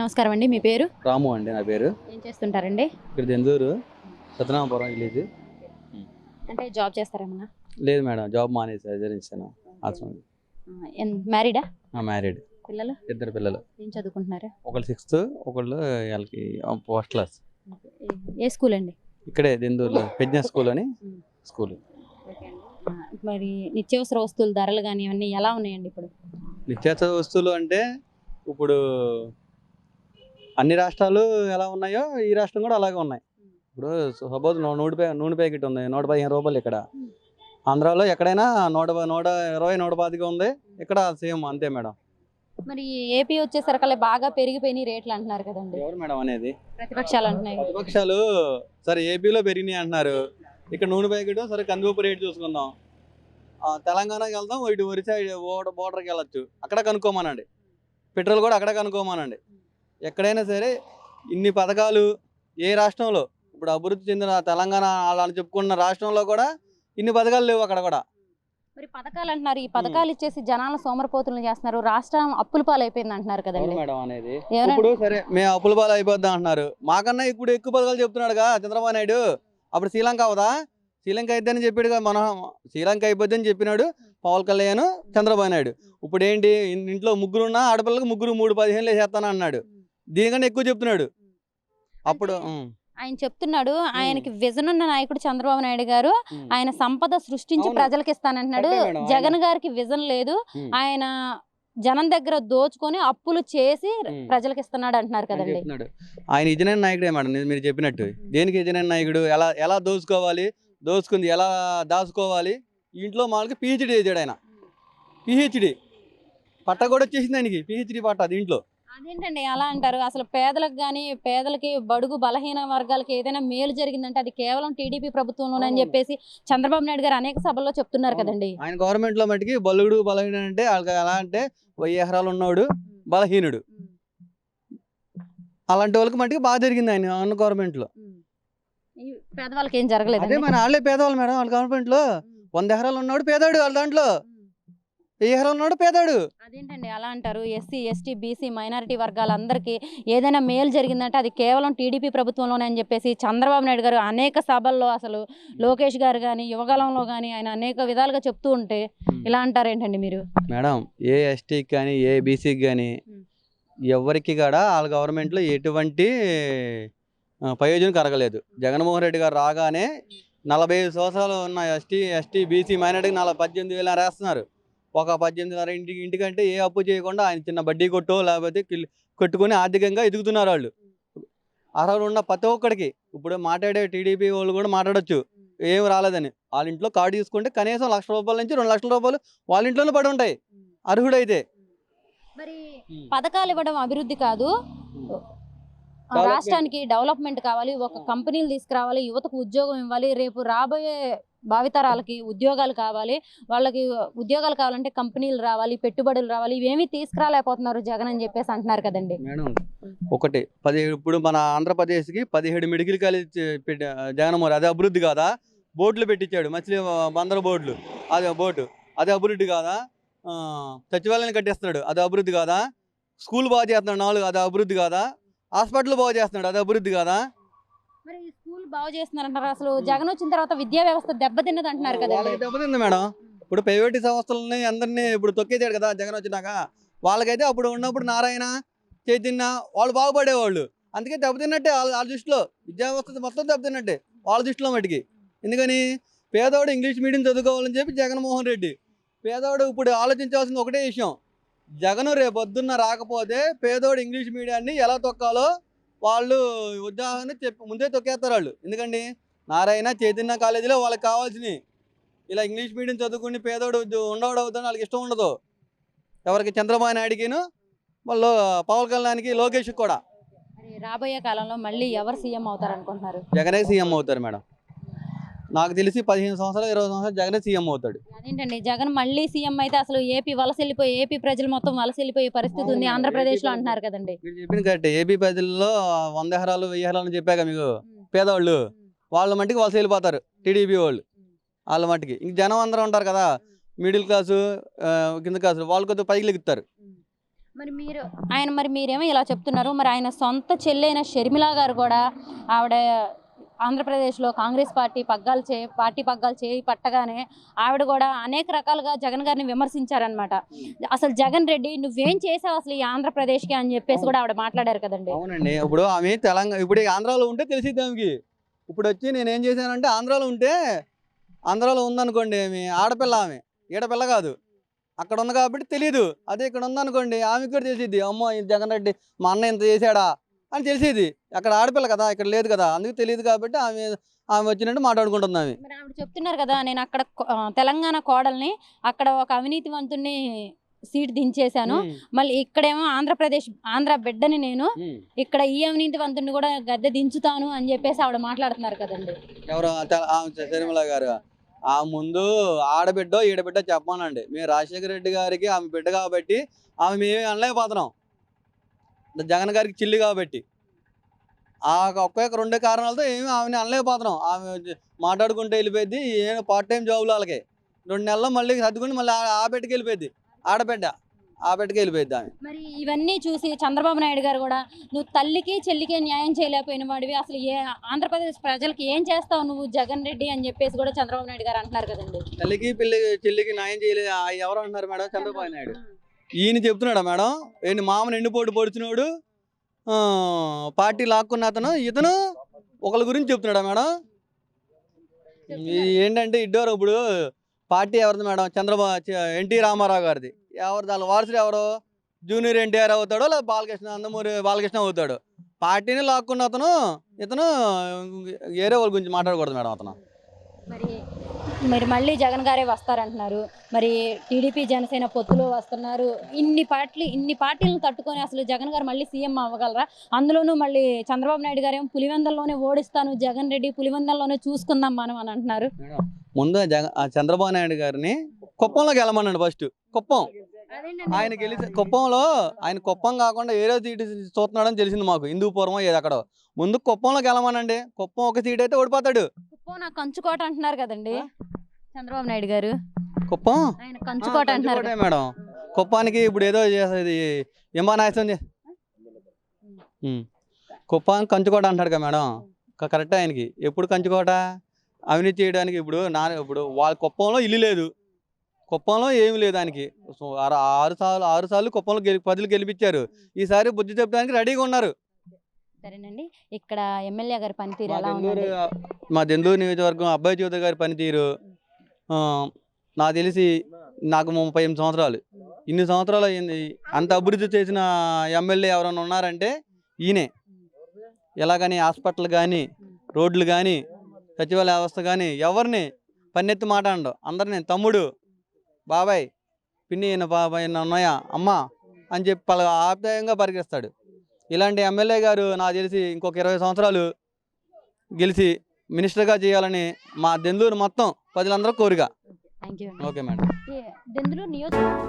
నమస్కారం అండి మీ పేరు? రాము అండి నా పేరు. ఏం చేస్తుంటారండి? ఇక్కడ దెందూరు సత్యనామపురం విలేజ్. అంటే జాబ్ చేస్తారేమన్నా లేదు మేడం జాబ్ మానేసి ఆశ్రమం మ్యారీడా? మ్యారీడ్. పిల్లలు? ఇద్దరు పిల్లలు. ఏం చదువుకుంటున్నారు? ఒకళ్ళు సిక్స్త్ ఒకళ్ళు వాళ్ళకి ఫస్ట్ క్లాస్. ఏ స్కూల్ అండి? ఇక్కడే దెందూరులో పెజ్ఞ స్కూల్ అని స్కూల్. మరి నిత్యావసర వస్తువుల ధరలు కానీ ఇవన్నీ ఎలా ఉన్నాయండి ఇప్పుడు? నిత్యావసర వస్తువులు అంటే ఇప్పుడు అన్ని రాష్ట్రాలు ఎలా ఉన్నాయో ఈ రాష్ట్రం కూడా అలాగే ఉన్నాయి. ఇప్పుడు సపోజ్ నూనె ప్యా నూనె ప్యాకెట్ ఉంది నూట పదిహేను రూపాయలు ఇక్కడ. ఆంధ్రాలో ఎక్కడైనా నూట నూట ఇరవై నూట పాతిక ఉంది ఇక్కడ సేమ్ అంతే మేడం. మరి ఏపీ వచ్చేసరికల్లా బాగా పెరిగిపోయినాయి రేట్లు అంటున్నారు కదండి. ఎవరు మేడం అనేది? ప్రతిపక్షాలు అంటున్నాయి. ప్రతిపక్షాలు సరే ఏపీలో పెరిగినాయి అంటున్నారు. ఇక్కడ నూనె ప్యాకెట్ సరే కందిపప్పు రేటు చూసుకుందాం. ఆ, తెలంగాణకి వెళ్దాం ఇటు ఒరిసా బోర్డర్ బోర్డర్కి వెళ్ళొచ్చు. అక్కడ కనుక్కోమనండి. పెట్రోల్ కూడా అక్కడ కనుక్కోమనండి. ఎక్కడైనా సరే ఇన్ని పథకాలు ఏ రాష్ట్రంలో? ఇప్పుడు అభివృద్ధి చెందిన తెలంగాణ వాళ్ళని చెప్పుకున్న రాష్ట్రంలో కూడా ఇన్ని పథకాలు లేవు అక్కడ కూడా. మరి పథకాలు అంటున్నారు. ఈ పథకాలు ఇచ్చేసి జనాల సోమరపోతులను చేస్తున్నారు. రాష్ట్రం అప్పుల పాలైపోయింది అంటున్నారు ఎవరు కదండి మేడం అనేది? ఇప్పుడు సరే మేము అప్పుల పాలు అయిపోద్దాం అంటున్నారు. మాకన్నా ఇప్పుడు ఎక్కువ పథకాలు చెప్తున్నాడుగా చంద్రబాబు నాయుడు. అప్పుడు శ్రీలంక అవదా? శ్రీలంక అయిద్దని చెప్పాడుగా మనం శ్రీలంక అయిపోద్దని చెప్పినాడు పవన్ కళ్యాణ్ చంద్రబాబు నాయుడు. ఇప్పుడు ఏంటి ఇంట్లో ముగ్గురు ఉన్నా ఆడపిల్లలకు ముగ్గురు మూడు పదిహేనులు వేసేస్తాను అన్నాడు దీనికన్నా ఎక్కువ చెప్తున్నాడు. అప్పుడు ఆయన చెప్తున్నాడు ఆయనకి విజన్ ఉన్న నాయకుడు చంద్రబాబు నాయుడు గారు. ఆయన సంపద సృష్టించి. ప్రజలకు ఇస్తానంటున్నాడు. జగన్ గారికి విజన్ లేదు. ఆయన జనం దగ్గర దోచుకొని అప్పులు చేసి. ప్రజలకు ఇస్తున్నాడు అంటున్నారు కదండి. ఆయన ఇజనైన నాయకుడే మేడం మీరు చెప్పినట్టు. దేనికి ఇజనైన నాయకుడు? ఎలా ఎలా దోచుకోవాలి? దోచుకుంది ఎలా దాచుకోవాలి? ఇంట్లో మామూలుగా పిహెచ్డి చేశాడు ఆయన. పిహెచ్డి. పట్ట కూడా వచ్చేసింది ఆయనకి. పిహెచ్డి పట్ట దీంట్లో అదేంటండి అలా అంటారు? అసలు పేదలకు కానీ పేదలకి బడుగు బలహీన వర్గాలకి ఏదైనా మేలు జరిగిందంటే అది కేవలం టీడీపీ ప్రభుత్వంలోనే అని. చెప్పేసి చంద్రబాబు నాయుడు గారు అనేక సభల్లో చెప్తున్నారు. కదండి. ఆయన గవర్నమెంట్లో మటుకి బలుగుడు బలహీన అంటే వాళ్ళకి ఎలా అంటే వెయ్యి ఎకరాలు ఉన్నవాడు బలహీనుడు. అలాంటి వాళ్ళకి మటుకి బాగా జరిగింది ఆయన అన్న గవర్నమెంట్లో పేదవాళ్ళకి ఏం జరగలేదు అదే మన వాళ్ళే పేదవాళ్ళు మేడం వాళ్ళ గవర్నమెంట్లో వంద ఎకరాలు ఉన్నవాడు పేదాడు వాళ్ళ దాంట్లో. ఉన్నాడు పేదాడు. అదేంటండి అలా అంటారు? ఎస్సీ ఎస్టీ బీసీ మైనారిటీ వర్గాలందరికీ ఏదైనా మేలు జరిగిందంటే అది కేవలం టీడీపీ ప్రభుత్వంలోనే అని చెప్పేసి చంద్రబాబు నాయుడు గారు అనేక సభల్లో అసలు లోకేష్ గారు కానీ యువకాలంలో కానీ ఆయన అనేక విధాలుగా చెప్తూ ఉంటే ఇలా అంటారు ఏంటండి మీరు? మేడం ఏ ఎస్టీకి కానీ ఏ బీసీకి కానీ. ఎవరికి కూడా వాళ్ళ గవర్నమెంట్లో ఎటువంటి ప్రయోజనం కరగలేదు జగన్మోహన్ రెడ్డి గారు రాగానే నలభై ఐదు సంవత్సరాలు ఉన్న ఎస్టీ ఎస్టీ బీసీ మైనార్టీకి నలభై పద్దెనిమిది వేలు వేస్తున్నారు ఒక పద్దెనిమిదిన్నర ఇంటికి ఇంటికంటే ఏ అప్పు చేయకుండా ఆయన చిన్న బడ్డీ కొట్టో లేకపోతే కొట్టుకొని ఆర్థికంగా ఎదుగుతున్నారు వాళ్ళు. అర్హులు ఉన్న ప్రతి ఒక్కడికి. ఇప్పుడు మాట్లాడే టీడీపీ వాళ్ళు కూడా మాట్లాడొచ్చు. ఏం రాలేదని. వాళ్ళ ఇంట్లో కార్డు తీసుకుంటే కనీసం లక్ష రూపాయల నుంచి రెండు లక్షల రూపాయలు వాళ్ళ ఇంట్లోనే పడి ఉంటాయి. అర్హుడైతే. మరి పథకాలు ఇవ్వడం అభివృద్ధి కాదు. రాష్ట్రానికి డెవలప్మెంట్ కావాలి. ఒక కంపెనీలు తీసుకురావాలి. యువతకు ఉద్యోగం ఇవ్వాలి. రేపు రాబోయే భావితరాలకి ఉద్యోగాలు కావాలి వాళ్ళకి ఉద్యోగాలు కావాలంటే కంపెనీలు రావాలి పెట్టుబడులు రావాలి ఇవేమీ తీసుకురాలేకపోతున్నారు జగన్ అని చెప్పేసి అంటున్నారు కదండి. మేడం ఒకటి పది ఇప్పుడు మన ఆంధ్రప్రదేశ్కి పదిహేడు మెడికల్ కాలేజ్ పెట్టి జగన్మోహన్ అదే అభివృద్ధి కాదా? బోట్లు పెట్టించాడు మచిలీ బందర బోట్లు అదే బోటు అదే అభివృద్ధి కాదా? సచివాలయాన్ని కట్టిస్తున్నాడు అదే అభివృద్ధి కాదా? స్కూల్ బాగా చేస్తున్నాడు నాలుగు అదే అభివృద్ధి కాదా? హాస్పిటల్ బాగా చేస్తున్నాడు అదే అభివృద్ధి కాదా? బాగు చేస్తున్నారంటారు అసలు జగన్ వచ్చిన తర్వాత విద్యా వ్యవస్థ దెబ్బతిన్నది అంటున్నారు వాళ్ళకి దెబ్బతింది మేడం. ఇప్పుడు ప్రైవేట్ సంస్థలని అందరినీ ఇప్పుడు తొక్కేసాడు కదా జగన్ వచ్చినాక. వాళ్ళకైతే అప్పుడు ఉన్నప్పుడు నారాయణ చైతన్య వాళ్ళు బాగుపడేవాళ్ళు. అందుకే దెబ్బతిన్నట్టే వాళ్ళ వాళ్ళ దృష్టిలో. విద్యా వ్యవస్థ మొత్తం దెబ్బతిన్నట్టే వాళ్ళ దృష్టిలో మటుకి. ఎందుకని పేదవాడు ఇంగ్లీష్ మీడియం చదువుకోవాలని చెప్పి జగన్మోహన్ రెడ్డి. పేదవాడు ఇప్పుడు ఆలోచించాల్సింది ఒకటే విషయం. జగన్ రేపు పొద్దున్న రాకపోతే పేదోడు ఇంగ్లీష్ మీడియాన్ని ఎలా తొక్కాలో వాళ్ళు ఉద్యోగాన్ని చెప్పి ముందే తొక్కేస్తారు వాళ్ళు. ఎందుకండి? నారాయణ చైతన్య కాలేజీలో వాళ్ళకి కావాల్సినవి. ఇలా ఇంగ్లీష్ మీడియం చదువుకుని పేదోడు ఉండవాడు అవుతాను వాళ్ళకి ఇష్టం ఉండదు. ఎవరికి? చంద్రబాబు నాయుడికిను వాళ్ళు పవన్ కళ్యాణ్కి లోకేష్ కూడా. రాబోయే కాలంలో మళ్ళీ ఎవరు సీఎం అవుతారు అనుకుంటున్నారు జగనే సీఎం అవుతారు మేడం. నాకు తెలిసి పదిహేను సంవత్సరాలు ఇరవై సంవత్సరాలు జగనే సీఎం అవుతాడు. అదేంటండి? జగన్ మళ్ళీ సీఎం అయితే అసలు ఏపీ వలస వెళ్ళిపోయి ఏపీ ప్రజలు మొత్తం వలస వెళ్ళిపోయే పరిస్థితి ఉంది ఆంధ్రప్రదేశ్లో అంటున్నారు కదండి. మీరు చెప్పింది కరెక్ట్. ఏపీ ప్రజల్లో వంద ఎకరాలు వెయ్యి ఎకరాలు అని చెప్పాక మీకు పేదవాళ్ళు వాళ్ళ మట్టికి వలస వెళ్ళిపోతారు టీడీపీ వాళ్ళు. వాళ్ళ మట్టికి. ఇంక జనం అందరూ ఉంటారు కదా మిడిల్ క్లాసు కింద క్లాసు వాళ్ళు కొద్దిగా పైకి లెగుతారు. మరి మీరు ఆయన మరి మీరేమో ఇలా చెప్తున్నారు. మరి ఆయన సొంత చెల్లైన షర్మిల గారు కూడా ఆవిడ ఆంధ్రప్రదేశ్లో కాంగ్రెస్ పార్టీ పగ్గాలు చే పార్టీ పగ్గాలు చేయి పట్టగానే ఆవిడ కూడా అనేక రకాలుగా జగన్ గారిని విమర్శించారనమాట అసలు జగన్ రెడ్డి నువ్వేం చేసావు అసలు ఈ ఆంధ్రప్రదేశ్కి అని చెప్పేసి కూడా ఆవిడ మాట్లాడారు కదండి. అవునండి. ఇప్పుడు ఆమె తెలంగాణ ఇప్పుడు ఈ ఆంధ్రాలో ఉంటే తెలిసిద్ది ఆమెకి. ఇప్పుడు వచ్చి నేను ఏం చేశానంటే ఆంధ్రాలో ఉంటే ఆంధ్రాలో ఉందనుకోండి ఆమె ఆడపిల్ల ఆమె ఈడపిల్ల కాదు. అక్కడ ఉంది కాబట్టి తెలియదు అదే ఇక్కడ ఉందనుకోండి ఆమెకి కూడా తెలిసిద్ది అమ్మో జగన్ రెడ్డి మా అన్న ఇంత చేశాడా? అని తెలిసేది. అక్కడ ఆడపిల్ల కదా ఇక్కడ లేదు కదా అందుకు తెలియదు కాబట్టి ఆమె ఆమె వచ్చినట్టు మాట్లాడుకుంటుంది ఆమె. మరి ఆవిడ చెప్తున్నారు కదా నేను అక్కడ తెలంగాణ కోడల్ని అక్కడ ఒక అవినీతివంతుడిని సీట్ దించేశాను. మళ్ళీ ఇక్కడేమో ఆంధ్రప్రదేశ్ ఆంధ్ర బిడ్డని నేను. ఇక్కడ ఈ అవినీతివంతుడిని కూడా గద్దె దించుతాను అని చెప్పేసి ఆవిడ మాట్లాడుతున్నారు కదండి. ఎవరు? శర్మిల గారు. ఆ ముందు ఆడబిడ్డో ఈడబిడ్డో చెప్పానండి మేము రాజశేఖర రెడ్డి గారికి ఆమె బిడ్డ కాబట్టి ఆమె మేము అనలేకపోతున్నాం. జగన్ గారికి చిల్లి కాబట్టి. ఆ ఒకే రెండే కారణాలతో ఏమి ఆమెని అనలేకపోతున్నాం. ఆమె మాట్లాడుకుంటూ వెళ్ళిపోయింది ఏం పార్ట్ టైం జాబులు వాళ్ళకి. రెండు నెలల్లో మళ్ళీ సర్దుకుని మళ్ళీ ఆ- బిడ్డకి వెళ్ళిపోయింది ఆడబిడ్డ ఆ బిడ్డకి వెళ్ళిపోయింది ఆమె. మరి ఇవన్నీ చూసి చంద్రబాబు నాయుడు గారు కూడా నువ్వు తల్లికి చెల్లికి న్యాయం చేయలేకపోయిన వాడివి అసలు ఏ ఆంధ్రప్రదేశ్ ప్రజలకి ఏం చేస్తావు నువ్వు జగన్ రెడ్డి? అని చెప్పేసి కూడా చంద్రబాబు నాయుడు గారు అంటున్నారు కదండి. తల్లికి పిల్లి చెల్లికి న్యాయం చేయలేదు ఎవరు అంటున్నారు మేడం? చంద్రబాబు నాయుడు. ఈయన చెప్తున్నాడా మేడం? ఏంటి మామని ఎండిపోటు పొడిచినోడు? పార్టీ లాక్కున్న అతను ఇతను ఒకళ్ళ గురించి చెప్తున్నాడా మేడం? ఏంటంటే ఇడ్డోరు ఇప్పుడు పార్టీ ఎవరిది మేడం? చంద్రబాబు ఎన్టీ రామారావు గారిది. ఎవరు దాని వారసుడు ఎవరు? జూనియర్ ఎన్టీఆర్ అవుతాడో లేదా బాలకృష్ణ నందమూరి బాలకృష్ణ అవుతాడు. పార్టీని లాక్కున్న అతను ఇతను వేరే వాళ్ళ గురించి మాట్లాడకూడదు మేడం అతను. మరి మళ్ళీ జగన్ గారే వస్తారంటున్నారు. మరి టీడీపీ జనసేన పొత్తులో వస్తున్నారు. ఇన్ని పార్టీ ఇన్ని పార్టీలను తట్టుకొని అసలు జగన్ గారు మళ్ళీ సీఎం అవ్వగలరా? అందులోనూ మళ్ళీ చంద్రబాబు నాయుడు గారు ఏమో పులివెందల్లోనే ఓడిస్తాను జగన్ రెడ్డి పులివెందల్లోనే చూసుకుందాం మనం అని అంటున్నారు. ముందు చంద్రబాబు నాయుడు గారిని కుప్పంలోకి వెళ్ళమన్నాడు ఫస్ట్. కుప్పం. ఆయన గెలిచి కుప్పంలో ఆయన కుప్పం కాకుండా ఏదో సీటు చూస్తున్నాడని తెలిసింది మాకు. హిందూపురం ఏదో అక్కడ. ముందు కుప్పంలోకి వెళ్ళమనండి. కుప్పం ఒక సీట్ అయితే ఓడిపోతాడు. కుప్పం నాకు కంచుకోట అంటున్నారు కదండి. చంద్రబాబు నాయుడు గారు. కుప్పం ఆయన కంచుకోట అంటున్నారు మేడం. కుప్పానికి ఇప్పుడు ఏదో చేసేది విమానాశ్రయం చే- ఉమ్. కుప్పానికి కంచుకోట అంటాడు కదా మేడం. క- కరెక్ట్ ఆయనకి. ఎప్పుడు కంచుకోట? అవినీతి చేయడానికి ఇప్పుడు నా ఇప్పుడు వాళ్ళ కుప్పంలో ఇల్లు లేదు. కుప్పంలో ఏమి లేదు ఆయనకి. సో ఆరు ఆరు సార్లు ఆరు సార్లు కుప్పంలో గెలి ప్రజలు గెలిపించారు. ఈసారి బుద్ధి చెప్పడానికి రెడీగా ఉన్నారు. సరేనండి ఇక్కడ ఎమ్మెల్యే గారి పనితీరు మా ఎలా ఉందండి? మా దెందూరు నియోజకవర్గం అబ్బాయి చౌదరి గారి పనితీరు ఆ, నాకు తెలిసి నాకు ముప్పై ఎనిమిది సంవత్సరాలు. ఇన్ని సంవత్సరాలు అయింది. అంత అభివృద్ధి చేసిన ఎమ్మెల్యే ఎవరైనా ఉన్నారంటే ఈయనే. ఎలాగని హాస్పిటల్ కానీ రోడ్లు కానీ సచివాలయ వ్యవస్థ కానీ ఎవరిని పన్నెత్తి మాట్లాడడు అందరిని తమ్ముడు బాబాయ్ పిన్ని ఈయన బాబాయ్ ఈయన ఉన్నాయా? అమ్మ అని చెప్పి పల ఆప్యాయంగా పరిగెస్తాడు ఇలాంటి ఎమ్మెల్యే గారు నాకు తెలిసి ఇంకొక ఇరవై సంవత్సరాలు గెలిచి మినిస్టర్గా చేయాలని మా దెందూరు మొత్తం ప్రజలందరూ కోరిక. ఓకే మేడం దెందులు నియోజకవర్గం